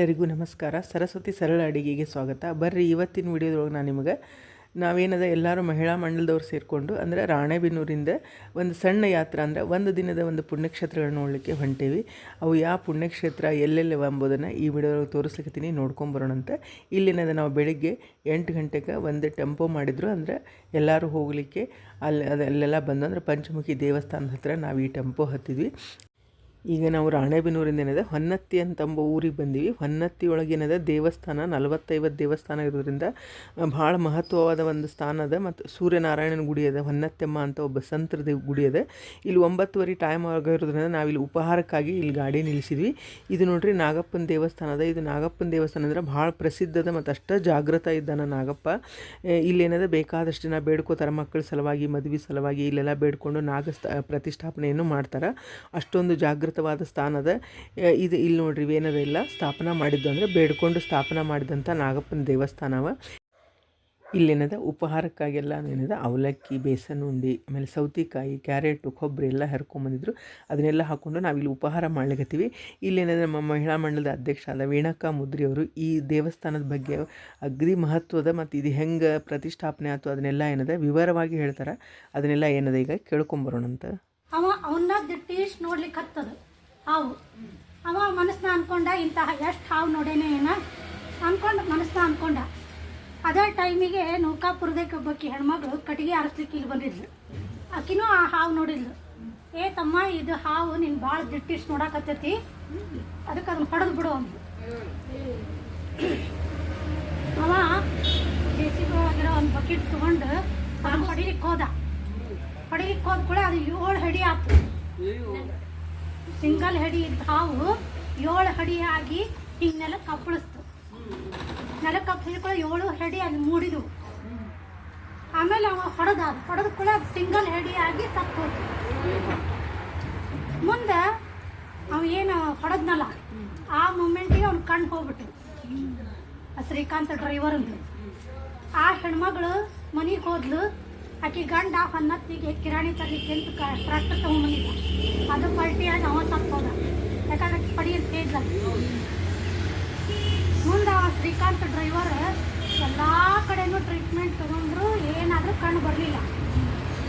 ಎಲ್ಲರಿಗೂ ನಮಸ್ಕಾರ. ಸರಸ್ವತಿ ಸರಳ ಅಡಿಗೆಗೆ ಸ್ವಾಗತ. ಬರ್ರಿ, ಇವತ್ತಿನ ವಿಡಿಯೋದೊಳಗೆ ನಾನು ನಿಮಗೆ ನಾವೇನದ ಎಲ್ಲರೂ ಮಹಿಳಾ ಮಂಡಲದವ್ರು ಸೇರಿಕೊಂಡು, ಅಂದರೆ ರಾಣೆಬೆನ್ನೂರಿಂದ ಒಂದು ಸಣ್ಣ ಯಾತ್ರೆ, ಅಂದರೆ ಒಂದು ದಿನದ ಒಂದು ಪುಣ್ಯಕ್ಷೇತ್ರಗಳನ್ನ ನೋಡಲಿಕ್ಕೆ ಹೊಂಟೇವಿ. ಅವು ಯಾವ ಪುಣ್ಯಕ್ಷೇತ್ರ, ಎಲ್ಲೆಲ್ಲಿವೆ ಎಂಬುದನ್ನು ಈ ವಿಡಿಯೋದೊಳಗೆ ತೋರಿಸ್ಲಿಕ್ಕೀನಿ ನೋಡ್ಕೊಂಬರೋಣಂತ ಇಲ್ಲಿನದ ನಾವು ಬೆಳಿಗ್ಗೆ ಎಂಟು ಗಂಟೆಗೆ ಒಂದು ಟೆಂಪೋ ಮಾಡಿದ್ರು, ಅಂದರೆ ಎಲ್ಲರೂ ಹೋಗಲಿಕ್ಕೆ ಅಲ್ಲಿ ಅದಲ್ಲೆಲ್ಲ ಬಂದು, ಅಂದರೆ ಪಂಚಮುಖಿ ದೇವಸ್ಥಾನದ ಹತ್ರ ನಾವು ಈ ಟೆಂಪೋ ಹತ್ತಿದ್ವಿ. ಈಗ ನಾವು ರಾಣೆಬೆನ್ನೂರಿಂದ ಏನಿದೆ ಹೊನ್ನತ್ತಿ ಅಂತಂಬ ಊರಿಗೆ ಬಂದೀವಿ. ಹೊನ್ನತ್ತಿ ಒಳಗೇನಿದೆ ದೇವಸ್ಥಾನ, ನಲವತ್ತೈವತ್ತು ದೇವಸ್ಥಾನ ಇರೋದ್ರಿಂದ ಭಾಳ ಮಹತ್ವವಾದ ಒಂದು ಸ್ಥಾನ ಅದ. ಮತ್ತು ಸೂರ್ಯನಾರಾಯಣನ ಗುಡಿ ಅದ, ಹೊನ್ನತ್ತೆಮ್ಮ ಅಂತ ಒಬ್ಬ ಸಂತರ ದೇವ್ ಗುಡಿ ಅದ. ಇಲ್ಲಿ ಒಂಬತ್ತುವರೆ ಟೈಮ್ ಆಗಿರೋದ್ರಿಂದ ನಾವಿಲ್ಲಿ ಉಪಹಾರಕ್ಕಾಗಿ ಇಲ್ಲಿ ಗಾಡಿ ನಿಲ್ಲಿಸಿದ್ವಿ. ಇದು ನೋಡ್ರಿ ನಾಗಪ್ಪನ ದೇವಸ್ಥಾನ ಅದ. ಇದು ನಾಗಪ್ಪನ ದೇವಸ್ಥಾನ ಅಂದರೆ ಭಾಳ ಪ್ರಸಿದ್ಧದ ಮತ್ತು ಅಷ್ಟ ಜಾಗೃತ ಇದ್ದಾನ ನಾಗಪ್ಪ. ಇಲ್ಲೇನದ ಬೇಕಾದಷ್ಟು ಜನ ಬೇಡ್ಕೋತಾರೆ ಮಕ್ಕಳ ಸಲುವಾಗಿ, ಮದುವೆ ಸಲುವಾಗಿ, ಇಲ್ಲೆಲ್ಲ ಬೇಡ್ಕೊಂಡು ನಾಗ ಸ್ಥ ಪ್ರತಿಷ್ಠಾಪನೆಯನ್ನು ಮಾಡ್ತಾರೆ. ಅಷ್ಟೊಂದು ಜಾಗೃತವಾದ ಸ್ಥಾನ ಸ್ಥಾನದ ಇದು ಇಲ್ಲಿ ನೋಡ್ರಿ ಏನದ ಇಲ್ಲ, ಸ್ಥಾಪನಾ ಮಾಡಿದ್ದು ಅಂದರೆ ಬೇಡ್ಕೊಂಡು ಸ್ಥಾಪನಾ ಮಾಡಿದಂಥ ನಾಗಪ್ಪನ ದೇವಸ್ಥಾನವ. ಇಲ್ಲೇನದ ಉಪಹಾರಕ್ಕಾಗೆಲ್ಲ ಏನಿದೆ ಅವಲಕ್ಕಿ, ಬೇಸನ್ ಉಂಡಿ, ಆಮೇಲೆ ಸೌತೆಕಾಯಿ, ಕ್ಯಾರೆಟು, ಕೊಬ್ಬರಿ ಎಲ್ಲ ಹರ್ಕೊಂಬಂದಿದ್ರು ಅದನ್ನೆಲ್ಲ ಹಾಕ್ಕೊಂಡು ನಾವಿಲ್ಲಿ ಉಪಹಾರ ಮಾಡ್ಲಿಕತ್ತೀವಿ. ಇಲ್ಲೇನಂದರೆ ನಮ್ಮ ಮಹಿಳಾ ಮಂಡಲದ ಅಧ್ಯಕ್ಷ ಆದ ವೀಣಕ್ಕ ಮುದ್ರಿ ಅವರು ಈ ದೇವಸ್ಥಾನದ ಬಗ್ಗೆ ಅಗ್ರಿ ಮಹತ್ವದ ಮತ್ತು ಇದು ಹೆಂಗೆ ಪ್ರತಿಷ್ಠಾಪನೆ ಆಯ್ತು ಅದನ್ನೆಲ್ಲ ಏನಿದೆ ವಿವರವಾಗಿ ಹೇಳ್ತಾರೆ. ಅದನ್ನೆಲ್ಲ ಏನಿದೆ ಈಗ ಕೇಳ್ಕೊಂಬರೋಣಂತ ಅವ ಅವನ್ನ ದಿಟ್ಟೀಶ್ ನೋಡ್ಲಿಕ್ಕೆ ಹತ್ತದ. ಹಾವು. ಅವ ಮನಸ್ನ ಅನ್ಕೊಂಡ, ಇಂತಹ ಎಷ್ಟು ಹಾವು ನೋಡೇನೆ ಏನ? ಅನ್ಕೊಂಡು, ಮನಸ್ನ ಅನ್ಕೊಂಡ. ಅದೇ ಟೈಮಿಗೆ ನೌಕಾಪುರದಕ್ಕೆ ಒಬ್ಬಾಕಿ ಹೆಣ್ಮಗಳು ಕಟ್ಟಿಗೆ ಆರಿಸ್ಲಿಕ್ಕೆ ಇಲ್ಲಿ ಬಂದಿದ್ಲು. ಆಕಿನೂ ಆ ಹಾವು ನೋಡಿದ್ಲು. ಏ ತಮ್ಮ, ಇದು ಹಾವು ನೀನು ಭಾಳ ದಿಟ್ಟಿಶ್ ನೋಡಾಕತ್ತೈತಿ ಅದಕ್ಕೆ ಅದನ್ನ ಹೊಡೆದು ಬಿಡು ಅಂದ್ಲು. ಅವ ಬೇಸಿಗೆ ಒಳಗಿರೋ ಒಂದು ಬಕೆಟ್ ತೊಗೊಂಡು ಹೊಡಿಲಿಕ್ಕೆ ಹೋದ. ಹೊಡಿಲಿಕ್ಕೆ ಹೋದ ಕೂಡ ಅದು ಏಳು ಹಡಿ ಆತು. ಸಿಂಗಲ್ ಹಡಿ ಇದ್ದ ಹಾವು ಏಳು ಹಡಿ ಆಗಿ ಹಿಂಗೆ ನೆಲ ಕಪ್ಪಳಿಸ್ತು. ನೆಲ ಕಪ್ಪಳಿಸ್ಕೊಳ್ಳೋ ಏಳು ಹಡಿ ಅಲ್ಲಿ ಮೂಡಿದ್ವು. ಆಮೇಲೆ ಅವ ಹೊಡೆದ ಹೊಡೆದ ಕೂಡ ಅದು ಸಿಂಗಲ್ ಹೆಡಿ ಆಗಿ ಸತ್ತು ಮುಂದೆ ಅವ ಏನು ಹೊಡೆದ್ನಲ್ಲ, ಆ ಮೂಮೆಂಟಿಗೆ ಅವ್ನು ಕಣ್ಣು ಹೋಗ್ಬಿಟ್ಟು ಶ್ರೀಕಾಂತ್ ಡ್ರೈವರ್ ಅಂದ್ರು. ಆ ಹೆಣ್ಮಗಳು ಮನೆಗೆ ಹೋದ್ಲು ಆಕೆ ಗಂಡ ಹೊನ್ನತ್ತಿಗೆ ಕಿರಾಣಿ ತರಲಿಕ್ಕೆ ಅಂತ ಟ್ರ್ಯಾಕ್ಟರ್ ತೊಗೊಂಬಂದಿದ್ದ ಅದು ಪಲ್ಟಿಯಾಗಿ ಅವ ಸತ್ತು ಹೋದ ಯಾಕಂದ್ರೆ ಪಡಿ ಹೇಳಿದ್ಲ ಮುಂದೆ ಆ ಶ್ರೀಕಾಂತ್ ಡ್ರೈವರ್ ಎಲ್ಲ ಕಡೆನೂ ಟ್ರೀಟ್ಮೆಂಟ್ ತಗೊಂಡ್ರು, ಏನಾದರೂ ಕಣ್ಣು ಬರಲಿಲ್ಲ.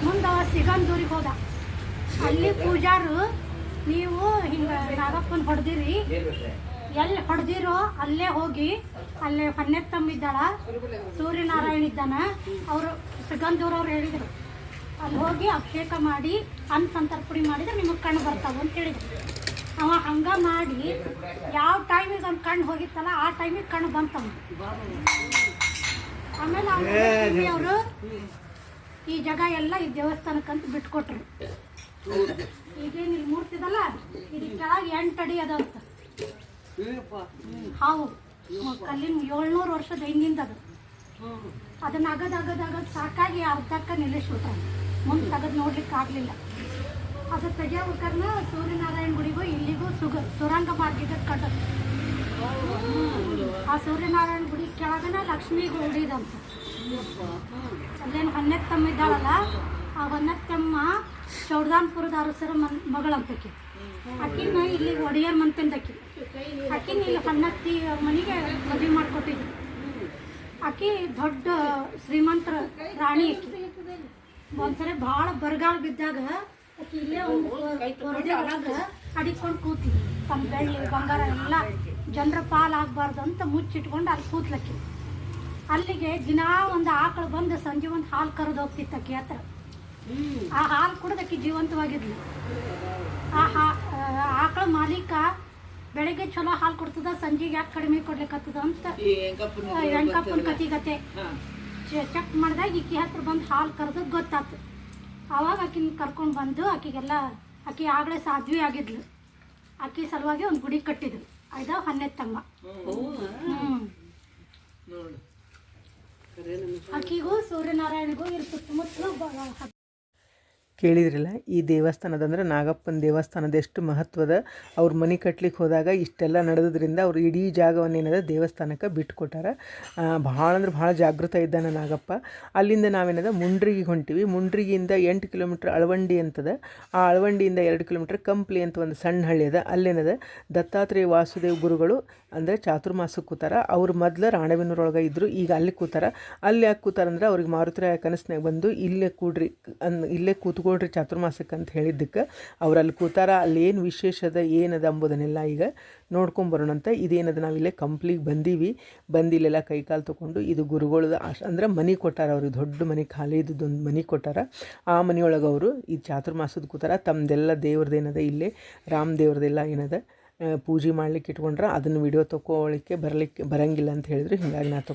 ಮುಂದೆ ಅವ ಸಿಗಂದೂರಿಗೆ ಹೋದ. ಅಲ್ಲಿ ಪೂಜಾರು, ನೀವು ಹಿಂಗೆ ನಾಗಪ್ಪನ ಹೊಡೆದಿರಿ. ಎಲ್ಲಿ ಹೊಡೆದಿರೋ ಅಲ್ಲೇ ಹೋಗಿ, ಅಲ್ಲೇ ಹೊನ್ನೆತ್ತಮ್ಮಿದ್ದಾಳ ಸೂರ್ಯನಾರಾಯಣ ಇದ್ದಾನ. ಅವರು ಸಿಗಂದೂರವ್ರು ಹೇಳಿದರು. ಅಲ್ಲಿ ಹೋಗಿ ಅಭಿಷೇಕ ಮಾಡಿ ಅನ್ನ ಸಂತರ್ಪಣೆ ಮಾಡಿದ್ರೆ ನಿಮಗೆ ಕಣ್ಣು ಬರ್ತಾವೆ ಅಂತ ಹೇಳಿದ್ರು. ಅವ ಹಂಗ ಮಾಡಿ ಯಾವ ಟೈಮಿಗೆ ಅವ್ನ ಕಣ್ಣು ಹೋಗಿತ್ತಲ್ಲ ಆ ಟೈಮಿಗೆ ಕಣ್ಣು ಬಂತವ. ಆಮೇಲೆ ಅವರು ಈ ಜಾಗ ಎಲ್ಲ ಈ ದೇವಸ್ಥಾನಕ್ಕಂತ ಬಿಟ್ಕೊಟ್ರು. ಈಗೇನು ಇಲ್ಲಿ ಮೂರ್ತಿದಲ್ಲ ಇದು ಕೆಳಗೆ ಎಂಟು ಅಡಿ ಅಂತ. ಹಾವು. ಕಲ್ಲಿನ ಏಳ್ನೂರು ವರ್ಷದ ಹಿಂದಿಂದ ಅದು. ಅದನ್ನ ಅಗದ್ ಅಗದ್ ಅಗದ್ ಸಾಕಾಗಿ ಅರ್ಧಕ್ಕ ನಿಲ್ಲಿಸ್ಬಿಟ್ಟ ಮುಂದೆ ತೆಗೆದು ನೋಡ್ಲಿಕ್ಕೆ ಆಗಲಿಲ್ಲ. ಅದು ತೆಗಿಯೋಬೇಕಾದ್ರೆ ಸೂರ್ಯನಾರಾಯಣ ಗುಡಿಗೂ ಇಲ್ಲಿಗೂ ಸುಗ, ಸುರಂಗ ಮಾರ್ಗಕ್ಕೆ ಕಟ್ಟ. ಆ ಸೂರ್ಯನಾರಾಯಣ ಗುಡಿ ಕೆಳಗನ ಲಕ್ಷ್ಮೀ ಗುಡಿದಂತ ಅಲ್ಲೇನು ಹೊನ್ನೆತ್ತಮ್ಮ ಇದ್ದಾಳಲ್ಲ? ಆ ಹೊನ್ನೆತ್ತಮ್ಮ ಚೌಡದಾನ್ಪುರದ ಅರಸರ ಮನ್ ಮಗಳಂತಕ್ಕೆ ಅಕ್ಕಿನ ಇಲ್ಲಿ ಒಡೆಯರ್ ಮಂತಂದಕ್ಕೆ ಅಕ್ಕಿನ ಇಲ್ಲಿ ಹೊನ್ನತ್ತಿ ಮನೆಗೆ ಮದುವೆ ಮಾಡಿಕೊಟ್ಟಿದ್ರು ಆಕಿ ದೊಡ್ಡ ಶ್ರೀಮಂತರ ರಾಣಿ ಆಕಿ. ಒಂದ್ಸರಿ ಭಾಳ ಬರಗಾಲ ಬಿದ್ದಾಗ ಆಕಿ ಇಲ್ಲೇ ಒಂದು ಅಡಿಕೊಂಡು ಕೂತಿ. ತಮ್ಮ ಬೆಳ್ಳಿ, ಬಂಗಾರ ಎಲ್ಲ ಜನರ ಪಾಲಾಗಬಾರ್ದು ಅಂತ ಮುಚ್ಚಿಟ್ಕೊಂಡು ಅಲ್ಲಿ ಕೂತ್ಲಕ್ಕಿ ಅಲ್ಲಿಗೆ ದಿನಾ ಒಂದು ಆಕಳು ಬಂದು ಸಂಜೆ ಒಂದು ಹಾಲು ಕರೆದು ಹೋಗ್ತಿತ್ತು ಆಕಿ ಹತ್ರ. ಆ ಹಾಲು ಕುಡ್ದಕ್ಕಿ ಜೀವಂತವಾಗಿದ್ಲು. ಆ ಹಾ ಆಕಳ ಮಾಲೀಕ ಬೆಳಗ್ಗೆ ಚಲೋ ಹಾಲು ಕೊಡ್ತದ ಸಂಜೆಗೆ ಯಾಕೆ ಕಡಿಮೆ ಕೊಡ್ಲಿಕ್ಕತ್ತದ ಅಂತ ವೆಂಕಪ್ಪನ ಕತಿಗತೆ ಚೆಕ್ ಮಾಡಿದಾಗ ಈಕಿ ಹತ್ರ ಬಂದು ಹಾಲು ಕರೆದು ಗೊತ್ತಾತು. ಆವಾಗ ಆಕಿನ ಕರ್ಕೊಂಡು ಬಂದು ಆಕಿಗೆಲ್ಲ ಆಕಿ ಆಗಲೇ ಸಾಧ್ವಿ ಆಗಿದ್ಲು. ಆಕಿ ಸಲುವಾಗಿ ಒಂದು ಗುಡಿ ಕಟ್ಟಿದ್ರು ಅದ ಹನ್ನೆತ್ತಮ್ಮ ಹ್ಞೂ ಆಕಿಗೂ ಸೂರ್ಯನಾರಾಯಣಗೂ ಇರ್ತು ಸುತ್ತಮುತ್ತಲು ಕೇಳಿದ್ರಲ್ಲ. ಈ ದೇವಸ್ಥಾನದ ಅಂದ್ರೆ ನಾಗಪ್ಪನ ದೇವಸ್ಥಾನದ ಎಷ್ಟು ಮಹತ್ವದ ಅವ್ರ ಮನೆ ಕಟ್ಲಿಕ್ಕೆ ಹೋದಾಗ ಇಷ್ಟೆಲ್ಲ ನಡೆದ್ರಿಂದ ಅವ್ರು ಇಡೀ ಜಾಗವನ್ನು ಏನದ ದೇವಸ್ಥಾನಕ್ಕೆ ಬಿಟ್ಕೊಟ್ಟಾರ. ಭಾಳ ಅಂದ್ರೆ ಭಾಳ ಜಾಗೃತ ಇದ್ದಾನೆ ನಾಗಪ್ಪ. ಅಲ್ಲಿಂದ ನಾವೇನದ ಮುಂಡ್ರಿಗೆ ಹೊಂಟಿವಿ. ಮುಂಡ್ರಿಗಿಯಿಂದ ಎಂಟು ಕಿಲೋಮೀಟ್ರ್ ಅಳವಂಡಿ ಅಂತದ. ಆ ಅಳವಂಡಿಯಿಂದ ಎರಡು ಕಿಲೋಮೀಟ್ರ್ ಕಂಪ್ಲಿ ಅಂತ ಒಂದು ಸಣ್ಣ ಹಳ್ಳಿ ಅದ. ಅಲ್ಲೇನದ ದತ್ತಾತ್ರೇಯ ವಾಸುದೇವ್ ಗುರುಗಳು ಅಂದರೆ ಚಾತುರ್ಮಾಸಕ್ಕೆ ಕೂತಾರ. ಅವ್ರು ಮೊದಲು ರಾಣೆಬೆನ್ನೂರೊಳಗೆ ಇದ್ದರು ಈಗ ಅಲ್ಲಿ ಕೂತಾರ. ಅಲ್ಲಿ ಯಾಕೆ ಕೂತಾರ ಅಂದ್ರೆ ಅವ್ರಿಗೆ ಮಾರುತರಾಯ ಕನಸಿನಾಗ ಬಂದು ಇಲ್ಲೇ ಕೂಡ್ರಿ, ಅನ್ ಇಲ್ಲೇ ಕೂತ್ಕೊಳ್ರಿ ಚಾತುರ್ಮಾಸಕ್ಕೆ ಅಂತ ಹೇಳಿದ್ದಕ್ಕೆ ಅವ್ರು ಅಲ್ಲಿ ಕೂತಾರ, ಅಲ್ಲಿ ಏನು ವಿಶೇಷದ ಏನದ ಅಂಬುದನ್ನೆಲ್ಲ ಈಗ ನೋಡ್ಕೊಂಬರೋಣಂತ ಇದೇನದ ನಾವು ಇಲ್ಲೇ ಕಂಪ್ಲಿಗೆ ಬಂದೀವಿ. ಬಂದಿಲ್ಲೆಲ್ಲ ಕೈಕಾಲು ತೊಗೊಂಡು ಇದು ಗುರುಗಳದ ಆಶ್ ಅಂದ್ರೆ ಮನೆ ಕೊಟ್ಟಾರ ಅವ್ರಿಗೆ ದೊಡ್ಡ ಮನೆ, ಖಾಲಿ ಇದ್ದದ್ದೊಂದು ಮನೆ ಕೊಟ್ಟಾರ. ಆ ಮನೆಯೊಳಗೆ ಅವರು ಈ ಚಾತುರ್ಮಾಸದ ಕೂತಾರ. ತಮ್ಮದೆಲ್ಲ ದೇವ್ರದ್ದೇನದ ಇಲ್ಲೇ, ರಾಮ ದೇವ್ರದೆಲ್ಲ ಏನದ ಪೂಜೆ ಮಾಡಲಿಕ್ಕೆ ಇಟ್ಕೊಂಡ್ರೆ ಅದನ್ನು ವಿಡಿಯೋ ತೊಗೊಳ್ಳಿಕ್ಕೆ ಬರಲಿಕ್ಕೆ ಬರಂಗಿಲ್ಲ ಅಂತ ಹೇಳಿದ್ರು. ಹಿಂಗಾಗಿ ನಾನು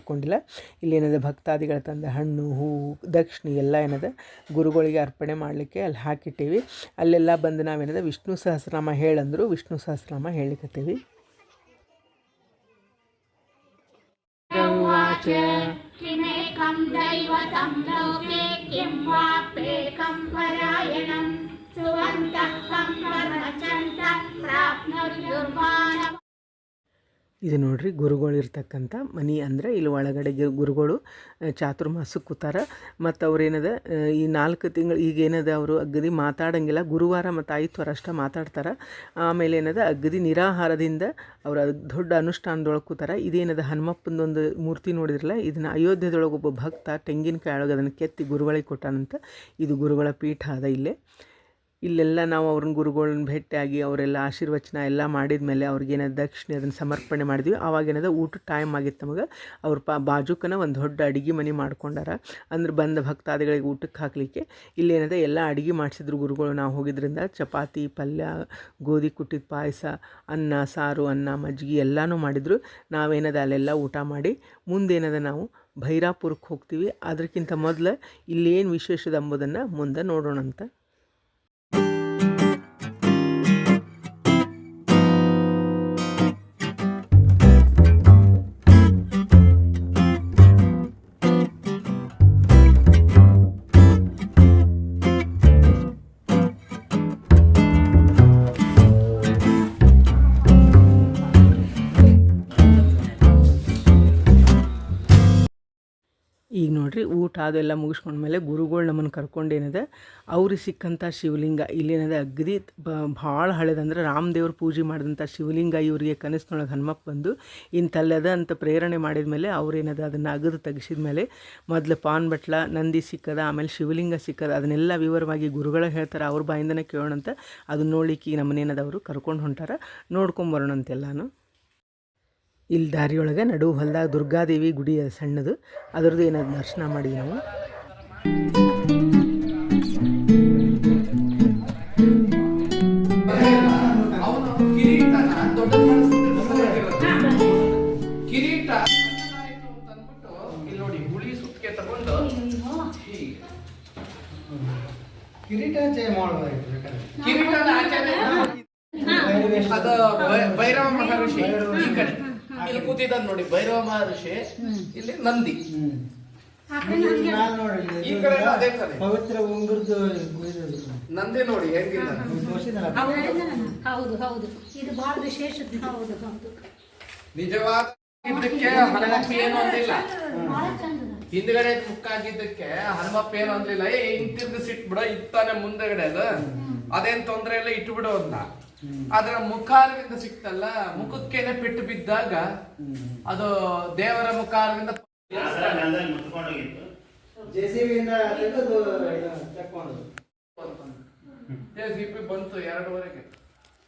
ಇಲ್ಲಿ ಏನದ ಭಕ್ತಾದಿಗಳ ತಂದ ಹಣ್ಣು ಹೂವು ದಕ್ಷಿಣ ಎಲ್ಲ ಏನದ ಗುರುಗಳಿಗೆ ಅರ್ಪಣೆ ಮಾಡಲಿಕ್ಕೆ ಅಲ್ಲಿ ಹಾಕಿಟ್ಟೀವಿ. ಅಲ್ಲೆಲ್ಲ ಬಂದು ನಾವೇನಿದೆ ವಿಷ್ಣು ಸಹಸ್ರನಾಮ ಹೇಳಂದ್ರು. ವಿಷ್ಣು ಸಹಸ್ರನಾಮ ಹೇಳಿಕತ್ತೀವಿ ಸುವಂತಃ ಇದು ನೋಡ್ರಿ ಗುರುಗಳು ಇರ್ತಕ್ಕಂಥ ಮನೆ ಅಂದರೆ ಇಲ್ಲಿ ಒಳಗಡೆ ಗುರುಗಳು ಚಾತುರ್ಮಾಸ ಕೂತಾರ. ಮತ್ತು ಅವ್ರೇನದ ಈ ನಾಲ್ಕು ತಿಂಗಳು ಈಗ ಏನದ ಅವರು ಅಗದಿ ಮಾತಾಡಂಗಿಲ್ಲ. ಗುರುವಾರ ಮತ್ತು ಆಯ್ತವಾರ ಅಷ್ಟೇ ಮಾತಾಡ್ತಾರೆ. ಆಮೇಲೆ ಏನದ, ಅಗದಿ ನಿರಾಹಾರದಿಂದ ಅವರ ದೊಡ್ಡ ಅನುಷ್ಠಾನದೊಳಗೆ ಕೂತಾರ. ಇದೇನದ ಹನುಮಪ್ಪನದೊಂದು ಮೂರ್ತಿ ನೋಡಿದ್ರಲ್ಲ ಇದನ್ನು ಅಯೋಧ್ಯದೊಳಗೆ ಒಬ್ಬ ಭಕ್ತ ತೆಂಗಿನಕಾಯಿ ಒಳಗೆ ಅದನ್ನು ಕೆತ್ತಿ ಗುರುಗಳಿಗೆ ಕೊಟ್ಟಾನಂತ. ಇದು ಗುರುಗಳ ಪೀಠ ಅದ ಇಲ್ಲೇ. ಇಲ್ಲೆಲ್ಲ ನಾವು ಅವ್ರನ್ನ ಗುರುಗಳನ್ನ ಭೇಟಿಯಾಗಿ ಅವರೆಲ್ಲ ಆಶೀರ್ವಚನ ಎಲ್ಲ ಮಾಡಿದ ಮೇಲೆ ಅವ್ರಿಗೇನಾದ ದಕ್ಷಿಣೆ ಅದನ್ನು ಸಮರ್ಪಣೆ ಮಾಡಿದ್ವಿ. ಅವಾಗೇನದ ಊಟ ಟೈಮ್ ಆಗಿತ್ತು ನಮಗೆ. ಅವ್ರ ಪಾ ಬಾಜುಕನ ಒಂದು ದೊಡ್ಡ ಅಡುಗೆ ಮನೆ ಮಾಡ್ಕೊಂಡಾರ. ಅಂದ್ರೆ ಬಂದ ಭಕ್ತಾದಿಗಳಿಗೆ ಊಟಕ್ಕೆ ಹಾಕಲಿಕ್ಕೆ. ಇಲ್ಲೇನದ ಎಲ್ಲ ಅಡುಗೆ ಮಾಡಿಸಿದ್ರು ಗುರುಗಳು. ನಾವು ಹೋಗಿದ್ರಿಂದ ಚಪಾತಿ, ಪಲ್ಯ, ಗೋಧಿ ಕುಟ್ಟಿದ ಪಾಯಸ, ಅನ್ನ, ಸಾರು, ಅನ್ನ ಮಜ್ಜಿಗೆ ಎಲ್ಲನೂ ಮಾಡಿದರು. ನಾವೇನದ ಅಲ್ಲೆಲ್ಲ ಊಟ ಮಾಡಿ. ಮುಂದೇನದ ನಾವು ಭೈರಾಪುರಕ್ಕೆ ಹೋಗ್ತೀವಿ. ಅದಕ್ಕಿಂತ ಮೊದಲು ಇಲ್ಲೇನು ವಿಶೇಷದ ಎಂಬುದನ್ನು ಮುಂದೆ ನೋಡೋಣಂತ. ಊಟ ಅದೆಲ್ಲ ಮುಗಿಸ್ಕೊಂಡ್ಮೇಲೆ ಗುರುಗಳು ನಮ್ಮನ್ನು ಕರ್ಕೊಂಡೇನಿದೆ ಅವ್ರಿಗೆ ಸಿಕ್ಕಂಥ ಶಿವಲಿಂಗ ಇಲ್ಲೇನಿದೆ ಅಗ್ದಿ ಬ, ಭಾಳ ಹಳೆದಂದ್ರೆ ರಾಮದೇವ್ರ ಪೂಜೆ ಮಾಡಿದಂಥ ಶಿವಲಿಂಗ ಇವರಿಗೆ ಕನಸಿನೊಳಗೆ ಹನುಮಪ್ಪ ಬಂದು ಇಂಥಲ್ಲದ ಅಂತ ಪ್ರೇರಣೆ ಮಾಡಿದ ಮೇಲೆ ಅವ್ರೇನದ ಅದನ್ನು ಅಗದು ತೆಗೆಸಿದ ಮೇಲೆ ಮೊದಲು ಪಾನ್ ಬಟ್ಲ, ನಂದಿ ಸಿಕ್ಕದ, ಆಮೇಲೆ ಶಿವಲಿಂಗ ಸಿಕ್ಕದ, ಅದನ್ನೆಲ್ಲ ವಿವರವಾಗಿ ಗುರುಗಳೇ ಹೇಳ್ತಾರೆ, ಅವ್ರ ಬಾಯಿಂದನೇ ಕೇಳೋಣಂತ ಅದನ್ನ ನೋಡ್ಲಿಕ್ಕೆ ನಮ್ಮನೇನದವರು ಕರ್ಕೊಂಡು ಹೊಂಟಾರ ನೋಡ್ಕೊಂಬರೋಣಂತೆಲ್ಲಾನು ಇಲ್ಲಿ ದಾರಿಯೊಳಗೆ ನಡು ಹೊಲದಾಗ ದುರ್ಗಾದೇವಿ ಗುಡಿ ಅದು ಸಣ್ಣದು. ಅದ್ರದ್ದು ಏನಾದ್ರು ದರ್ಶನ ಮಾಡಿ ನಾವು. ಕಿರೀಟ ಜಯ ಅಂತ ಅಂದ್ಬಿಟ್ಟು ಇಲ್ಲಿ ನೋಡಿ ಹುಳಿ ಸುತ್ತಿಗೆ ತಗೊಂಡು ಕಿರೀಟ ಅದ ಭೈರವ ಮಹರ್ಷಿ ಈ ಕಡೆ. ಇಲ್ಲಿ ಕೂತಿದ್ದ ನೋಡಿ ಭೈರವ ಮಹರ್ಷಿ ಇಲ್ಲಿ ನಂದಿ. ನಾನ್ ನೋಡಿ ಈ ಕಡೆ ಅದೇ ಕಡೆ. ಪವಿತ್ರ ಉಂಗುರದ ನಂದಿ ನೋಡಿ ಹೆಂಗಿಲ್ಲ ಹೌದು ಹೌದು ಇದು ಬಹಳ ವಿಶೇಷ ಹೌದು ಹೌದು. ನಿಜವಾದ ಇದಕ್ಕೆ ಹನುಮಪ್ಪ ಏನು ಅಂದಿಲ್ಲ. ಹಿಂದ್ಗಡೆ ಮುಕ್ಕಾಗಿದ್ದಕ್ಕೆ ಹನುಮಪ್ಪ ಏನು ಅಂದಿಲ್ಲ. ಏ ಹಿಂಗ್ ಸಿಟ್ಬಿಡ ಬಿಡ ಇತ್ತಾನೆ ಮುಂದೆಗಡೆ ಅದು. ಅದೇನ್ ತೊಂದ್ರೆ ಇಲ್ಲ ಇಟ್ಬಿಡು ಅಂದ ಆದ್ರೆ ಮುಖಾರದಿಂದ ಸಿಕ್ತಲ್ಲ ಮುಖಕ್ಕೇನೆ ಪೆಟ್ಟು ಬಿದ್ದಾಗ ಅದು ದೇವರ ಮುಖಾರದಿಂದ ಜೆ ಸಿ ಬಿಯಿಂದ ತೆಗೆದು ತಕ್ಕೊಂಡು ಸಿಪಿ ಬಂತು ಎರಡುವರೆಗೆ.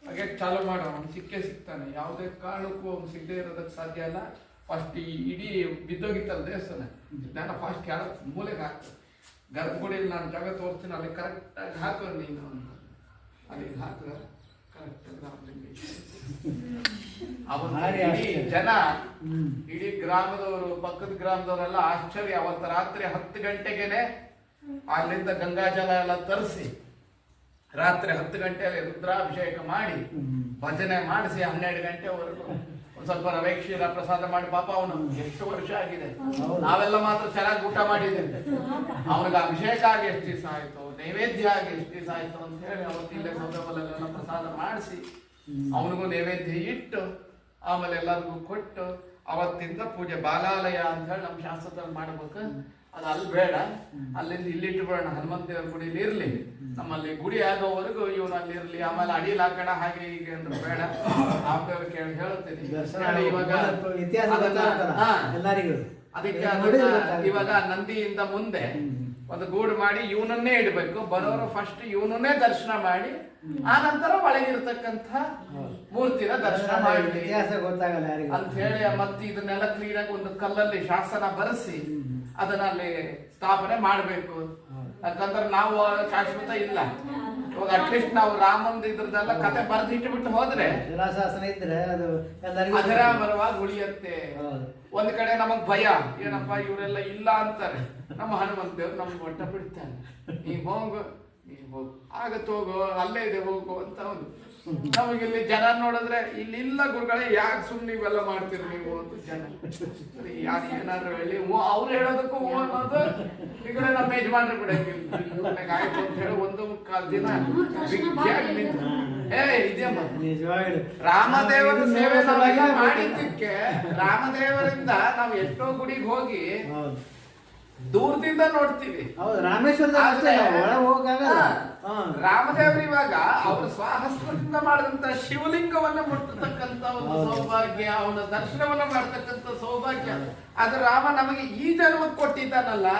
ಹಾಗೆ ಚಾಲು ಮಾಡ ಅವ್ನು ಸಿಕ್ಕೇ ಸಿಗ್ತಾನೆ ಯಾವುದೇ ಕಾರಣಕ್ಕೂ ಅವ್ನು ಸಿಗದೆ ಇರೋದಕ್ಕೆ ಸಾಧ್ಯ ಅಲ್ಲ. ಫಸ್ಟ್ ಈ ಇಡೀ ಬಿದ್ದೋಗಿತ್ತಲ್ಲ ದೇವಸ್ಥಾನ. ನಾನು ಫಾಸ್ಟ್ ಯಾರ ಮೂಲೆಗೆ ಹಾಕ್ತು ಗರ್ಭಗುಡಿಯಲ್ಲಿ ನಾನು ಜಾಗ ತೋರಿಸ್ತೀನಿ ಅಲ್ಲಿ ಕರೆಕ್ಟಾಗಿ ಹಾಕು ನೀನು ಅಲ್ಲಿ ಅಲ್ಲಿಗೆ ಹಾಕಿದ್ರೆ ಜನ ಇಡೀ ಗ್ರಾಮದವರು ಪಕ್ಕದ ಗ್ರಾಮದವರೆಲ್ಲ ಆಶ್ಚರ್ಯ. ಅವತ್ತು ರಾತ್ರಿ ಹತ್ತು ಗಂಟೆಗೆನೆ ಅಲ್ಲಿಂದ ಗಂಗಾಜಲ ಎಲ್ಲ ತರಿಸಿ ರಾತ್ರಿ ಹತ್ತು ಗಂಟೆಯಲ್ಲಿ ರುದ್ರಾಭಿಷೇಕ ಮಾಡಿ. ಭಜನೆ ಮಾಡಿಸಿ ಹನ್ನೆರಡು ಗಂಟೆವರೆಗೂ. ಒಂದ್ ಸ್ವಲ್ಪ ರವೆ ಕ್ಷೀರ ಪ್ರಸಾದ ಮಾಡಿ ಪಾಪ ಅವನು ಎಷ್ಟು ವರ್ಷ ಆಗಿದೆ? ನಾವೆಲ್ಲ ಮಾತ್ರ ಚೆನ್ನಾಗಿ ಊಟ ಮಾಡಿದ್ದೇವೆ. ಅವನಿಗೆ ಅಭಿಷೇಕ ಆಗಿ ಎಷ್ಟು ದಿವಸ ಆಯ್ತು ನೈವೇದ್ಯ ಆಗಿ ಎಷ್ಟು ದಿವಸ ಆಯ್ತು ಅಂತ ಹೇಳಿ ಅವತ್ತಿಲ್ಲೇ ಸೌದೆಲ್ಲ ಪ್ರಸಾದ ಮಾಡಿಸಿ ಅವನಿಗೂ ನೈವೇದ್ಯ ಇಟ್ಟು ಆಮೇಲೆ ಎಲ್ಲರಿಗೂ ಕೊಟ್ಟು ಅವತ್ತಿಂದ ಪೂಜೆ ಬಾಲಾಲಯ ಅಂತ ಹೇಳಿ ನಮ್ಮ ಶಾಸ್ತ್ರದಲ್ಲಿ ಮಾಡ್ಬೇಕು. ಅದು ಅಲ್ಲಿ ಬೇಡ ಅಲ್ಲಿಂದ ಇಲ್ಲಿ ಇಟ್ಟುಬಿಡೋಣ ಹನುಮಂತ ದೇವರ ಗುಡಿಲಿ ಇರ್ಲಿ. ನಮ್ಮಲ್ಲಿ ಗುಡಿ ಆಗೋವರೆಗೂ ಇವನು ಅಲ್ಲಿ ಇರ್ಲಿ. ಆಮೇಲೆ ಅಡಿಲ್ ಹಾಕೋಣ ಹಾಗೆ ಹೀಗೆ ಅಂದ್ರೆ ಬೇಡ. ಕೇಳಿ ಹೇಳ್ತೀನಿ ದರ್ಶನ ಇವಾಗ ಅದಕ್ಕೆ. ಇವಾಗ ನಂದಿಯಿಂದ ಮುಂದೆ ಒಂದು ಗೂಡು ಮಾಡಿ ಇವನನ್ನೇ ಇಡಬೇಕು. ಬರೋರು ಫಸ್ಟ್ ಇವನನ್ನೇ ದರ್ಶನ ಮಾಡಿ ಆ ನಂತರ ಒಳಗಿರ್ತಕ್ಕಂಥ ಮೂರ್ತಿನ ದರ್ಶನ ಮಾಡಿ ಅಂತ ಹೇಳಿ ಮತ್ತೆ ಇದನ್ನೆಲ್ಲ ಕ್ಲೀನಾಗಿ ಆಗಿ ಒಂದು ಕಲ್ಲಲ್ಲಿ ಶಾಸನ ಬರೆಸಿ ಅದನ್ನ ಅಲ್ಲಿ ಸ್ಥಾಪನೆ ಮಾಡಬೇಕು. ಯಾಕಂದ್ರೆ ನಾವು ಶಾಶ್ವತ ಇಲ್ಲ. ಇವಾಗ ಅಟ್ಲೀಸ್ಟ್ ನಾವು ರಾಮಂದ ಇದ್ರದ್ದೆಲ್ಲ ಕತೆ ಬರೆದಿಟ್ಟು ಹೋದ್ರೆ ಶಾಸನ ಇದ್ರೆ ಅದು ಅಜರಾಮರವಾಗಿ ಉಳಿಯತ್ತೆ. ಒಂದ್ ಕಡೆ ನಮಗ್ ಭಯ ಏನಪ್ಪ ಇವರೆಲ್ಲ ಇಲ್ಲ ಅಂತಾರೆ. ನಮ್ಮ ಹನುಮಂತ ದೇವ್ರು ನಮ್ಗೆ ಒಟ್ಟ ಬಿಡ್ತಾನೆ. ನೀ ಹೋಗು ನೀ ಹೋಗು. ಆಗ ಹೋಗು ಅಲ್ಲೇ ಇದೆ ಹೋಗು ಅಂತ ಅವನು ನಮಗೆ ಇಲ್ಲಿ ಜನ ನೋಡಿದ್ರೆ ಇಲ್ಲಿ ಇಲ್ಲ ಗುರುಗಳೇ ಯಾಕೆ ಸುಮ್ಮನೆ ಇವೆಲ್ಲ ಮಾಡ್ತೀರಿ ನೀವು ಅಂತ ಜನ. ಯಾಕೆ ಯಾರು ಏನಾದ್ರು ಹೇಳಿ ಓ ಅವ್ರು ಹೇಳೋದಕ್ಕೂ ಹೂ ಅನ್ನೋದು ಈ ಕಡೆ ನಮ್ಮ ಯಜಮಾನ್ರು ಬಿಡಂಗಿಲ್ಲ ಆಯ್ತು ಅಂತ ಹೇಳಿ ಒಂದು ಕಾಲ್ ದಿನ ಏ ಇದೆಯಮ್ಮ. ರಾಮದೇವರ ಸೇವೆ ನಾವೆಲ್ಲ ಮಾಡಿದ್ದಕ್ಕೆ ರಾಮದೇವರಿಂದ ನಾವು ಎಷ್ಟೋ ಗುಡಿಗೆ ಹೋಗಿ ದೂರದಿಂದ ನೋಡ್ತೀವಿ. ಹೌದು ಅಷ್ಟೇ ರಾಮದೇವರು ಇವಾಗ ಅವರ ಸ್ವಹಸ್ತದಿಂದ ಮಾಡಿದಂತ ಶಿವಲಿಂಗವನ್ನ ಮುಟ್ಟತಕ್ಕಂತ ಒಂದು. ಸೌಭಾಗ್ಯ ಅವನ ದರ್ಶನವನ್ನ ಮಾಡ್ತಕ್ಕಂತ ಸೌಭಾಗ್ಯ. ಅದು ರಾಮ ನಮಗೆ ಈ ಜನ್ಮಕ್ಕೆ ಕೊಟ್ಟಿದ್ದಾನಲ್ಲ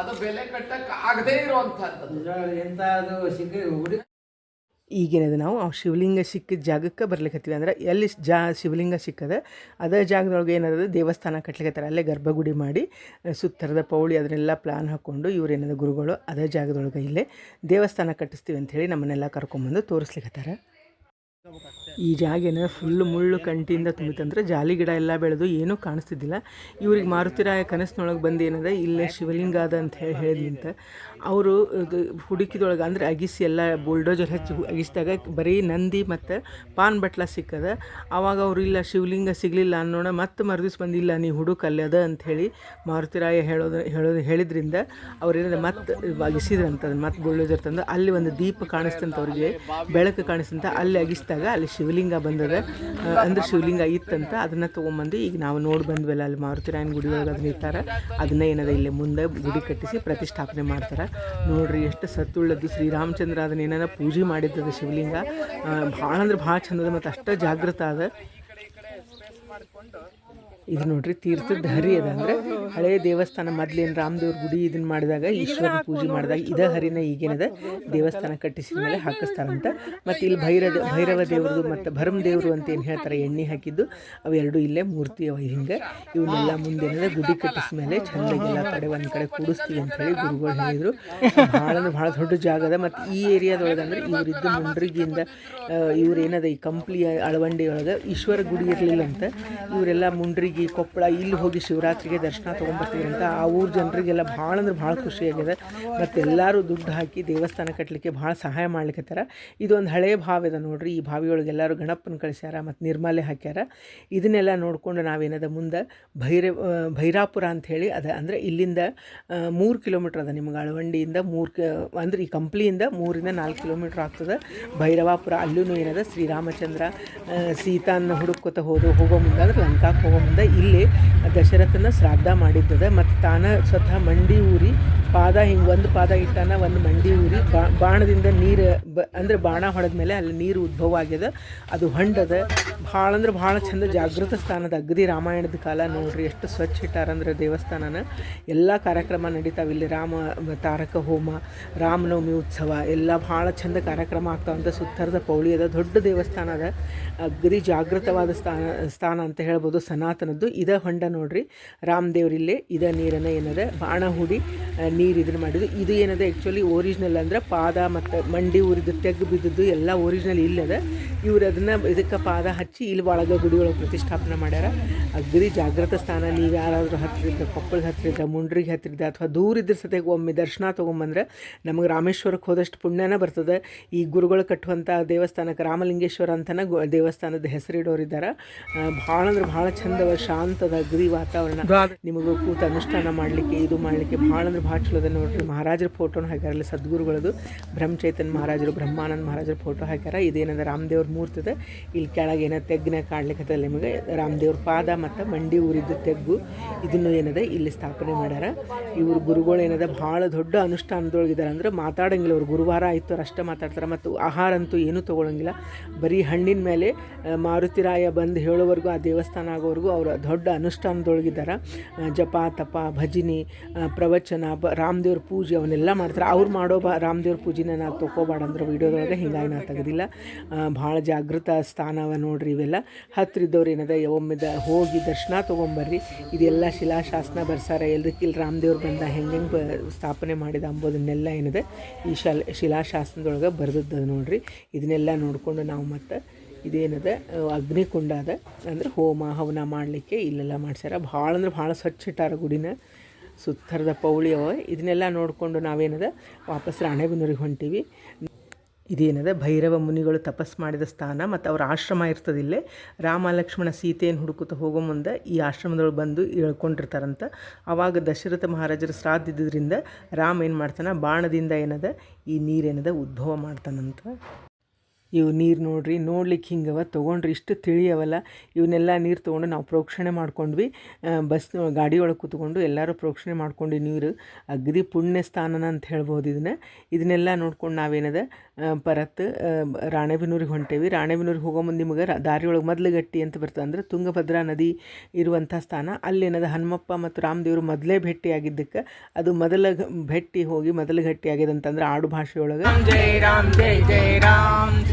ಅದು ಬೆಲೆ ಕಟ್ಟಕ್ ಆಗದೇ ಇರುವಂತಹದ್ದು. ಎಂತ ಅದು ಹುಡುಗ ಈಗೇನದ ನಾವು, ಆ ಶಿವಲಿಂಗ ಸಿಕ್ಕಿದ ಜಾಗಕ್ಕೆ ಬರ್ಲಿಕ್ಕತ್ತೀವಿ ಅಂದ್ರೆ ಎಲ್ಲಿ ಜಾ ಶಿವಲಿಂಗ ಸಿಕ್ಕದ, ಅದೇ ಜಾಗದೊಳಗೆ ಏನದ ದೇವಸ್ಥಾನ ಕಟ್ಲಿಕತ್ತಾರ. ಅಲ್ಲೇ ಗರ್ಭಗುಡಿ ಮಾಡಿ ಸುತ್ತರದ ಪೌಳಿ ಅದನ್ನೆಲ್ಲ ಪ್ಲಾನ್ ಹಾಕ್ಕೊಂಡು ಇವ್ರು ಏನದ ಗುರುಗಳು ಅದೇ ಜಾಗದೊಳಗೆ ಇಲ್ಲೇ ದೇವಸ್ಥಾನ ಕಟ್ಟಿಸ್ತೀವಿ ಅಂಥೇಳಿ ನಮ್ಮನ್ನೆಲ್ಲ ಕರ್ಕೊಂಬಂದು ತೋರಿಸ್ಲಿಕತ್ತಾರ. ಈ ಜಾಗ ಏನದ ಫುಲ್ ಮುಳ್ಳು ಕಂಟಿಯಿಂದ ತುಂಬಿತಂದ್ರೆ ಜಾಲಿ ಗಿಡ ಎಲ್ಲ ಬೆಳೆದು ಏನೂ ಕಾಣಿಸ್ತಿದ್ದಿಲ್ಲ. ಇವ್ರಿಗೆ ಮಾರುತಿರಾಯ ಕನಸಿನೊಳಗೆ ಬಂದು ಏನದ, ಇಲ್ಲೇ ಶಿವಲಿಂಗ ಅದ ಅಂತ ಹೇಳಿ ಹೇಳಿದ್ಲಿಂತ ಅವರು ಹುಡುಕಿದೊಳಗೆ ಅಂದ್ರೆ ಅಗಿಸಿ ಎಲ್ಲ ಬುಲ್ಡೋಜರ್ ಹಚ್ಚಿ ಅಗಿಸಿದಾಗ ಬರೀ ನಂದಿ ಮತ್ತು ಪಾನ್ ಬಟ್ಲ ಸಿಕ್ಕದ. ಆವಾಗ ಅವರು, ಇಲ್ಲ, ಶಿವಲಿಂಗ ಸಿಗಲಿಲ್ಲ ಅನ್ನೋಣ, ಮತ್ತೆ ಮರುದಿವ್ಸ ಬಂದಿಲ್ಲ, ನೀ ಹುಡುಕ ಅಲ್ಲಿ ಅದ ಅಂತ ಹೇಳಿ ಮಾರುತಿರಾಯ ಹೇಳೋದು ಹೇಳೋದು ಹೇಳಿದ್ರಿಂದ ಅವ್ರೇನದ ಮತ್ತೆ ಅಗಿಸಿದ್ರಂತ, ಮತ್ತೆ ಬುಲ್ಡೋಜರ್ ತಂದು ಅಲ್ಲಿ ಒಂದು ದೀಪ ಕಾಣಿಸ್ತಂತ ಅವ್ರಿಗೆ, ಬೆಳಕು ಕಾಣಿಸ್ತಂತ ಅಲ್ಲಿ ಅಗಿಸಿದಾಗ ಅಲ್ಲಿ ಶಿವಲಿಂಗ ಬಂದದ ಅಂದ್ರೆ ಶಿವಲಿಂಗ ಇತ್ತಂತ ಅದನ್ನ ತೊಗೊಂಬಂದು ಈಗ ನಾವು ನೋಡಿ ಬಂದ್ವಲ್ಲ, ಅಲ್ಲಿ ಮಾರುತಿರಾಯನ ಗುಡಿ ಒಳಗೆ ಅದನ್ನ ಇಟ್ಟಾರ, ಅದನ್ನ ಏನದ ಇಲ್ಲಿ ಮುಂದೆ ಗುಡಿ ಕಟ್ಟಿಸಿ ಪ್ರತಿಷ್ಠಾಪನೆ ಮಾಡ್ತಾರೆ. ನೋಡ್ರಿ ಎಷ್ಟು ಸತ್ತುಳ್ಳದ್ದು ಶ್ರೀರಾಮಚಂದ್ರ ಅದನ್ನ ಏನಾರ ಪೂಜೆ ಮಾಡಿದ್ದದ ಶಿವಲಿಂಗ. ಭಾಳ ಅಂದ್ರೆ ಭಾಳ ಚಂದದ ಮತ್ತು ಅಷ್ಟ ಜಾಗೃತ ಅದ. ಇದು ನೋಡ್ರಿ ತೀರ್ಥದ ಹರಿ ಅದ ಅಂದ್ರೆ ಹಳೆ ದೇವಸ್ಥಾನ ಮೊದ್ಲೇನು ರಾಮದೇವ್ರ ಗುಡಿ ಇದನ್ನ ಮಾಡಿದಾಗ ಈಶ್ವರನ ಪೂಜೆ ಮಾಡಿದಾಗ ಇದ ಹರಿನ ಈಗೇನದ ದೇವಸ್ಥಾನ. ಕಟ್ಟಿಸಿದ ಮೇಲೆ ಹಾಕಿಸ್ತಾರಂತ ಮತ್ತೆ ಇಲ್ಲಿ ಭೈರ ಭೈರವ ದೇವ್ರದ್ದು ಮತ್ತು ಭರಮ ದೇವರು ಅಂತ ಏನು ಹೇಳ್ತಾರೆ ಎಣ್ಣೆ ಹಾಕಿದ್ದು ಅವೆರಡು ಇಲ್ಲೇ ಮೂರ್ತಿ ಅವ ಹಿಂಗೆ. ಇವನ್ನೆಲ್ಲ ಮುಂದೇನದ ಗುಡಿ ಕಟ್ಟಿಸಿದ ಮೇಲೆ ಚಂದಾಗೆಲ್ಲ ಕಡೆ ಒಂದ್ ಕಡೆ ಕೂಡಿಸ್ತೀವಿ ಅಂತ ಹೇಳಿ ಗುರುಗಳು ಹೇಳಿದ್ರು. ಬಹಳ ಅಂದ್ರೆ ಭಾಳ ದೊಡ್ಡ ಜಾಗ ಅದ. ಮತ್ತು ಈ ಏರಿಯಾದೊಳಗೆ ಅಂದ್ರೆ ಇವ್ರಿದ್ದು ಮುಂಡ್ರಿಗಿಂದ ಇವ್ರು ಏನದ ಈ ಕಂಪ್ಲಿ ಅಳವಂಡಿ ಒಳಗೆ ಈಶ್ವರ ಗುಡಿ ಇರಲಿಲ್ಲ ಅಂತ ಇವರೆಲ್ಲ ಮುಂಡ್ರಿಗಿ ಕೊಪ್ಪಳ ಇಲ್ಲಿ ಹೋಗಿ ಶಿವರಾತ್ರಿಗೆ ದರ್ಶನ ತೊಗೊಂಬರ್ತಿದ್ರಂತ ಆ ಊರ ಜನರಿಗೆಲ್ಲ ಭಾಳ ಅಂದ್ರೆ ಭಾಳ ಖುಷಿಯಾಗಿದೆ ಮತ್ತು ಎಲ್ಲರೂ ದುಡ್ಡು ಹಾಕಿ ದೇವಸ್ಥಾನ ಕಟ್ಟಲಿಕ್ಕೆ ಭಾಳ ಸಹಾಯ ಮಾಡ್ಲಿಕ್ಕತ್ತಾರ ಇದೊಂದು ಹಳೆಯ ಭಾವ ಇದೆ ನೋಡ್ರಿ. ಈ ಭಾವಿಯೊಳಗೆ ಎಲ್ಲರೂ ಗಣಪನ ಕಳಿಸ್ಯಾರ ಮತ್ತು ನಿರ್ಮಾಲೆ ಹಾಕ್ಯಾರ. ಇದನ್ನೆಲ್ಲ ನೋಡಿಕೊಂಡು ನಾವೇನದ ಮುಂದೆ ಭೈರ ಭೈರಾಪುರ ಅಂತ ಹೇಳಿ ಅದ ಅಂದರೆ ಇಲ್ಲಿಂದ ಮೂರು ಕಿಲೋಮೀಟ್ರ್ ಅದ ನಿಮ್ಗೆ ಅಳವಂಡಿಯಿಂದ ಮೂರು ಕಿ, ಅಂದ್ರೆ ಈ ಕಂಪ್ಲಿಯಿಂದ ಮೂರಿಂದ ನಾಲ್ಕು ಕಿಲೋಮೀಟ್ರ್ ಆಗ್ತದೆ. ಭೈರವಾಪುರ ಅಲ್ಲೂ ಏನದ ಶ್ರೀರಾಮಚಂದ್ರ ಸೀತಾನ ಹುಡುಕೋತ ಹೋದು, ಹೋಗೋ ಮುಂದೆ, ಅಂದ್ರೆ ಲಂಕಾಕ್ಕೆ ಹೋಗೋ ಮುಂದೆ ಇಲ್ಲಿ ದಶರಥನ ಶ್ರಾದ್ದ ಮಾಡಿದ್ದದ. ಮತ್ತು ತಾನ ಸ್ವತಃ ಮಂಡಿ ಊರಿ, ಪಾದ ಹಿಂಗೆ ಒಂದು ಪಾದ ಇಟ್ಟಾನ ಒಂದು ಮಂಡಿ ಊರಿ, ಬಾ, ಬಾಣದಿಂದ ನೀರು ಬ, ಅಂದ್ರೆ ಬಾಣ ಹೊಡೆದ ಮೇಲೆ ಅಲ್ಲಿ ನೀರು ಉದ್ಭವ ಆಗ್ಯದ ಅದು ಹೊಂಡದ. ಭಾಳ ಅಂದ್ರೆ ಭಾಳ ಚಂದ ಜಾಗೃತ ಸ್ಥಾನದ ಅಗದಿ ರಾಮಾಯಣದ ಕಾಲ ನೋಡ್ರಿ, ಎಷ್ಟು ಸ್ವಚ್ಛ ಇಟ್ಟಾರಂದ್ರೆ ದೇವಸ್ಥಾನನ. ಎಲ್ಲ ಕಾರ್ಯಕ್ರಮ ನಡೀತಾವೆ. ಇಲ್ಲಿ ರಾಮ, ತಾರಕ ಹೋಮ, ರಾಮನವಮಿ ಉತ್ಸವ, ಎಲ್ಲ ಭಾಳ ಚಂದ ಕಾರ್ಯಕ್ರಮ ಆಗ್ತಾವಂತ ಸುತ್ತರದ ಪೌಳಿ ಅದ. ದೊಡ್ಡ ದೇವಸ್ಥಾನ ಅದ. ಅಗದಿ ಜಾಗೃತವಾದ ಸ್ಥಾನ ಸ್ಥಾನ ಅಂತ ಹೇಳ್ಬೋದು. ಸನಾತನದ್ದು ಇದ ಹೊಂಡ ನೋಡ್ರಿ. ರಾಮದೇವ್ರಿಲ್ಲೇ ಇದ ನೀರನ್ನ ಏನದ ಬಾಣ ಹೂಡಿ ನೀರು ಇದನ್ನು ಮಾಡಿದ್ದು. ಇದು ಏನದ ಆ್ಯಕ್ಚುಲಿ ಒರಿಜಿನಲ್ ಅಂದ್ರೆ ಪಾದ ಮತ್ತು ಮಂಡಿ ಉರಿದು ತೆಗ್ಗು ಬಿದ್ದದ್ದು ಎಲ್ಲ ಒರಿಜಿನಲ್ ಇಲ್ಲದ. ಇವ್ರು ಅದನ್ನು ಇದಕ್ಕೆ ಪಾದ ಹಚ್ಚಿ ಇಲ್ಲಿ ಒಳಗೆ ಗುಡಿ ಒಳಗೆ ಪ್ರತಿಷ್ಠಾಪನೆ ಮಾಡ್ಯಾರ. ಅಗ್ರಿ ಜಾಗೃತ ಸ್ಥಾನ ನೀವು ಯಾರಾದರೂ ಹತ್ತಿರದ, ಕೊಪ್ಪಳದ ಹತ್ತಿರದ, ಮುಂಡ್ರಿಗೆ ಹತ್ತಿರದ ಅಥವಾ ದೂರ ಇದ್ರ ಸತೆಗೆ ಒಮ್ಮೆ ದರ್ಶನ ತೊಗೊಂಬಂದ್ರೆ ನಮಗೆ ರಾಮೇಶ್ವರಕ್ಕೆ ಹೋದಷ್ಟು ಪುಣ್ಯನ ಬರ್ತದೆ. ಈ ಗುರುಗಳು ಕಟ್ಟುವಂಥ ದೇವಸ್ಥಾನಕ್ಕೆ ರಾಮಲಿಂಗೇಶ್ವರ ಅಂತನ ದೇವಸ್ಥಾನದ ಹೆಸರಿಡೋರಿದ್ದಾರೆ ಭಾಳ ಅಂದ್ರೆ ಭಾಳ ಚಂದವ ಶಾಂತದ ಅಗ್ರಿ ವಾತಾವರಣ. ನಿಮಗೂ ಕೂತ ಅನುಷ್ಠಾನ ಮಾಡಲಿಕ್ಕೆ ಇದು ಮಾಡಲಿಕ್ಕೆ ಭಾಳ ಅಂದ್ರೆ ಭಾಳ ಚಲೋ ಅದ ನೋಡ್ರಿ. ಮಹಾರಾಜರ ಫೋಟೋನ ಹಾಕ್ಯಾರ ಅಲ್ಲಿ ಸದ್ಗುರುಗಳದು. ಬ್ರಹ್ಮಚೈತನ್ ಮಹಾರಾಜರು ಬ್ರಹ್ಮಾನಂದ ಮಹಾರಾಜರ ಫೋಟೋ ಹಾಕ್ಯಾರ. ಇದೇನದ ರಾಮದೇವ್ರ ಮೂರ್ತಿ ಅದ ಇಲ್ಲಿ ಕೆಳಗೆ ಏನೋ ತೆಗ್ಗಿನ ಕಾಡ್ಲಿಕ್ಕೆ ನಿಮಗೆ ರಾಮದೇವ್ರ ಪಾದ ಮತ್ತು ಮಂಡಿ ಊರಿದ್ದು ತೆಗ್ಗು. ಇದನ್ನು ಏನದ ಇಲ್ಲಿ ಸ್ಥಾಪನೆ ಮಾಡ್ಯಾರ. ಇವ್ರ ಗುರುಗಳು ಏನದ ಭಾಳ ದೊಡ್ಡ ಅನುಷ್ಠಾನದೊಳಗಿದ್ದಾರೆ ಅಂದ್ರೆ ಮಾತಾಡಂಗಿಲ್ಲ ಅವ್ರು. ಗುರುವಾರ ಆಯಿತು ಅವ್ರು ಅಷ್ಟೇ ಮಾತಾಡ್ತಾರೆ. ಮತ್ತು ಆಹಾರ ಅಂತೂ ಏನೂ ತೊಗೊಳಂಗಿಲ್ಲ. ಬರೀ ಹಣ್ಣಿನ ಮೇಲೆ ಮಾರುತಿರಾಯ ಬಂದು ಹೇಳೋವರೆಗೂ ಆ ದೇವಸ್ಥಾನ ಆಗೋವರೆಗೂ ಅವರು ದೊಡ್ಡ ಅನುಷ್ಠಾನದೊಳಗಿದ್ದಾರೆ. ಜಪ, ತಪ, ಭಜನಿ ಪ್ರವಚನ, ಬ, ರಾಮದೇವ್ರ ಪೂಜೆ ಅವನ್ನೆಲ್ಲ ಮಾಡ್ತಾರೆ. ಅವ್ರು ಮಾಡೋ ಬಾ, ರಾಮದೇವ್ರ ಪೂಜೆನ ನಾವು ತೊಗೋಬಾರ್ದಂದ್ರೆ ವೀಡಿಯೋದೊಳಗೆ ಹಿಂಗಾಗಿ ನಾ ತೆಗೆದಿಲ್ಲ. ಭಾಳ ಜಾಗೃತ ಸ್ಥಾನವ ನೋಡ್ರಿ ಇವೆಲ್ಲ. ಹತ್ರ ಇದ್ದವ್ರು ಏನದ ಒಮ್ಮೆ ದ ಹೋಗಿ ದರ್ಶನ ತೊಗೊಂಬರ್ರಿ. ಇದೆಲ್ಲ ಶಿಲಾಶಾಸನ ಬರ್ಸಾರ. ಎಲ್ರಿಗೂ ಇಲ್ಲಿ ರಾಮದೇವ್ರು ಬಂದ ಹೆಂಗೆ ಸ್ಥಾಪನೆ ಮಾಡಿದ ಅಂಬೋದನ್ನೆಲ್ಲ ಏನಿದೆ, ಈ ಶಲ್, ಶಿಲಾಶಾಸನದೊಳಗೆ ಬರೆದದ್ದು ನೋಡ್ರಿ. ಇದನ್ನೆಲ್ಲ ನೋಡಿಕೊಂಡು ನಾವು ಮತ್ತು ಇದೇನದ ಅಗ್ನಿಕುಂಡ ಅದ ಅಂದ್ರೆ ಹೋಮ ಹವನ ಮಾಡಲಿಕ್ಕೆ ಇಲ್ಲೆಲ್ಲ ಮಾಡ್ಸ್ಯಾರ. ಭಾಳ ಅಂದ್ರೆ ಭಾಳ ಸ್ವಚ್ಛ ಇಟ್ಟಾರ ಗುಡಿನ. ಸುತ್ತರದ ಪೌಳಿ ಅವ. ಇದನ್ನೆಲ್ಲ ನೋಡಿಕೊಂಡು ನಾವೇನದ, ವಾಪಸ್ ರಾಣೆಬೆನ್ನೂರಿಗೆ ಹೊಂಟೀವಿ. ಇದೇನದ, ಭೈರವ ಮುನಿಗಳು ತಪಸ್ ಮಾಡಿದ ಸ್ಥಾನ ಮತ್ತು ಅವ್ರ ಆಶ್ರಮ ಇರ್ತದೆ ಇಲ್ಲೇ. ರಾಮ ಲಕ್ಷ್ಮಣ ಸೀತೆಯನ್ನು ಹುಡುಕುತ್ತಾ ಹೋಗೋ ಮುಂದೆ ಈ ಆಶ್ರಮದೊಳಗೆ ಬಂದು ಇಳ್ಕೊಂಡಿರ್ತಾರಂತ. ಆವಾಗ ದಶರಥ ಮಹಾರಾಜರ ಶ್ರಾದ್ದ ಇದ್ದಿದ್ದರಿಂದ ರಾಮ ಏನು ಮಾಡ್ತಾನೆ, ಬಾಣದಿಂದ ಏನದ, ಈ ನೀರೇನದ ಉದ್ಭವ ಮಾಡ್ತಾನಂತ. ಇವು ನೀರು ನೋಡ್ರಿ ನೋಡ್ಲಿಕ್ಕೆ ಹಿಂಗವ ತೊಗೊಂಡ್ರಿ, ಇಷ್ಟು ತಿಳಿಯವಲ್ಲ. ಇವನ್ನೆಲ್ಲ ನೀರು ತೊಗೊಂಡು ನಾವು ಪ್ರೋಕ್ಷಣೆ ಮಾಡ್ಕೊಂಡ್ವಿ. ಬಸ್ ಗಾಡಿ ಒಳಗೆ ಕೂತ್ಕೊಂಡು ಎಲ್ಲರೂ ಪ್ರೋಕ್ಷಣೆ ಮಾಡ್ಕೊಂಡು ನೀರು. ಅಗ್ರಿ ಪುಣ್ಯ ಸ್ಥಾನನ ಅಂತ ಹೇಳ್ಬೋದು ಇದನ್ನ ಇದನ್ನೆಲ್ಲ ನೋಡ್ಕೊಂಡು ನಾವೇನದ ಪರತ್ ರಾಣೆಬೆನೂರಿಗೆ ಹೊಂಟೇವಿ. ರಾಣೆಬೆನೂರಿಗೆ ಹೋಗೋ ಮುಂದೆ ನಿಮಗೆ ದಾರಿ ಒಳಗೆ ಮೊದಲು ಗಟ್ಟಿ ಅಂತ ಬರ್ತದೆ. ಅಂದರೆ ತುಂಗಭದ್ರಾ ನದಿ ಇರುವಂಥ ಸ್ಥಾನ. ಅಲ್ಲೇನದ ಹನುಮಪ್ಪ ಮತ್ತು ರಾಮದೇವರು ಮೊದಲೇ ಭೇಟಿಯಾಗಿದ್ದಕ್ಕೆ, ಅದು ಮೊದಲ ಭೇಟಿ ಹೋಗಿ ಮೊದಲು ಗಟ್ಟಿ ಅಂತಂದ್ರೆ ಆಡು ಭಾಷೆಯೊಳಗೆ ಜೈ ರಾಮ್, ಜೈ ಜೈ ರಾಮ್.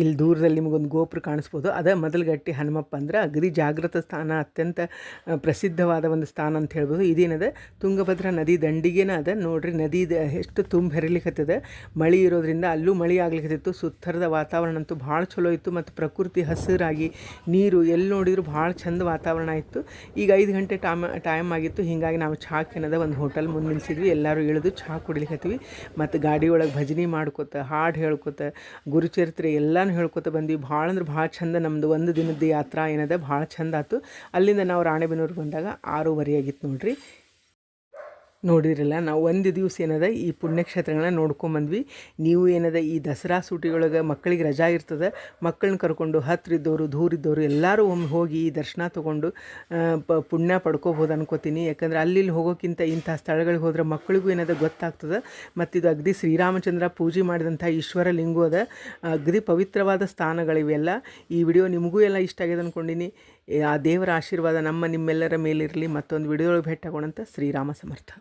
ಇಲ್ಲಿ ದೂರದಲ್ಲಿ ನಿಮಗೊಂದು ಗೋಪುರ ಕಾಣಿಸ್ಬೋದು. ಅದ ಮೊದಲಗಟ್ಟಿ ಹನುಮಪ್ಪ ಅಂದ್ರೆ ಅಗದಿ ಜಾಗೃತ ಸ್ಥಾನ, ಅತ್ಯಂತ ಪ್ರಸಿದ್ಧವಾದ ಒಂದು ಸ್ಥಾನ ಅಂತ ಹೇಳ್ಬೋದು. ಇದೇನದ? ತುಂಗಭದ್ರಾ ನದಿ ದಂಡಿಗೆನ ಅದ. ನೋಡ್ರಿ, ನದಿ ಎಷ್ಟು ತುಂಬ ಹೆರಿಲಿಕತ್ತದ. ಮಳೆ ಇರೋದ್ರಿಂದ ಅಲ್ಲೂ ಮಳೆ ಆಗ್ಲಿಕತ್ತಿತ್ತು. ಸುತ್ತರದ ವಾತಾವರಣ ಅಂತೂ ಭಾಳ ಚಲೋ ಇತ್ತು ಮತ್ತು ಪ್ರಕೃತಿ ಹಸಿರಾಗಿ, ನೀರು ಎಲ್ಲಿ ನೋಡಿದ್ರು ಭಾಳ ಚಂದ ವಾತಾವರಣ ಇತ್ತು. ಈಗ ಐದು ಗಂಟೆ ಟೈಮ್ ಟೈಮ್ ಆಗಿತ್ತು. ಹೀಗಾಗಿ ನಾವು ಏನದ ಒಂದು ಹೋಟೆಲ್ ಮುಂದೆ ನಿಲ್ಸಿದ್ವಿ. ಎಲ್ಲರೂ ಇಳಿದು ಚಹಾ ಕುಡಿಲಿಕ್ಕೆ ಮತ್ತು ಗಾಡಿ ಒಳಗೆ ಭಜನೆ ಮಾಡ್ಕೋತ, ಹಾಡು ಹೇಳ್ಕೊತ, ಗುರುಚರಿತ್ರೆ ಎಲ್ಲನೂ ಹೇಳ್ಕೊತ ಬಂದ್ವಿ, ಭಾಳ ಅಂದ್ರೆ ಭಾಳ ಚಂದ ನಮ್ಮದು ಒಂದು ದಿನದ ಯಾತ್ರಾ ಏನದ, ಭಾಳ ಚಂದ ಆಯ್ತು ಅಲ್ಲಿಂದ ನಾವು ರಾಣೆಬೆನ್ನೂರು ಬಂದಾಗ ಆರೂವರೆ ಆಗಿತ್ತು ನೋಡ್ರಿ. ನೋಡಿರಲ್ಲ, ನಾವು ಒಂದು ದಿವಸ ಏನದ, ಈ ಪುಣ್ಯಕ್ಷೇತ್ರಗಳನ್ನ ನೋಡ್ಕೊಂಬಂದ್ವಿ. ನೀವು ಏನದ, ಈ ದಸರಾ ಸೂಟಿಯೊಳಗೆ ಮಕ್ಕಳಿಗೆ ರಜಾ ಇರ್ತದೆ ಮಕ್ಕಳನ್ನ ಕರ್ಕೊಂಡು ಹತ್ರ ಇದ್ದವರು ದೂರ ಇದ್ದವರು ಎಲ್ಲರೂ ಒಮ್ಮೆ ಹೋಗಿ ಈ ದರ್ಶನ ತೊಗೊಂಡು ಪ, ಪುಣ್ಯ ಪಡ್ಕೋಬೋದು ಅನ್ಕೋತೀನಿ. ಯಾಕಂದ್ರೆ ಅಲ್ಲಿ ಹೋಗೋಕ್ಕಿಂತ ಇಂಥ ಸ್ಥಳಗಳಿಗೆ ಹೋದ್ರೆ ಮಕ್ಕಳಿಗೂ ಏನದ ಗೊತ್ತಾಗ್ತದೆ. ಮತ್ತು ಇದು ಅಗದಿ ಶ್ರೀರಾಮಚಂದ್ರ ಪೂಜೆ ಮಾಡಿದಂಥ ಈಶ್ವರ ಲಿಂಗು ಅದ. ಅಗದಿ ಪವಿತ್ರವಾದ ಸ್ಥಾನಗಳಿವೆಲ್ಲ ಈ ವಿಡಿಯೋ ನಿಮಗೂ ಎಲ್ಲ ಇಷ್ಟ ಆಗಿದೆ ಅಂದ್ಕೊಂಡಿನಿ ಆ ದೇವರ ಆಶೀರ್ವಾದ ನಮ್ಮ ನಿಮ್ಮೆಲ್ಲರ ಮೇಲಿರಲಿ. ಮತ್ತೊಂದು ವಿಡಿಯೋ ಭೇಟಿ ಆಗೋಣಂತ ಶ್ರೀರಾಮ ಸಮರ್ಥ.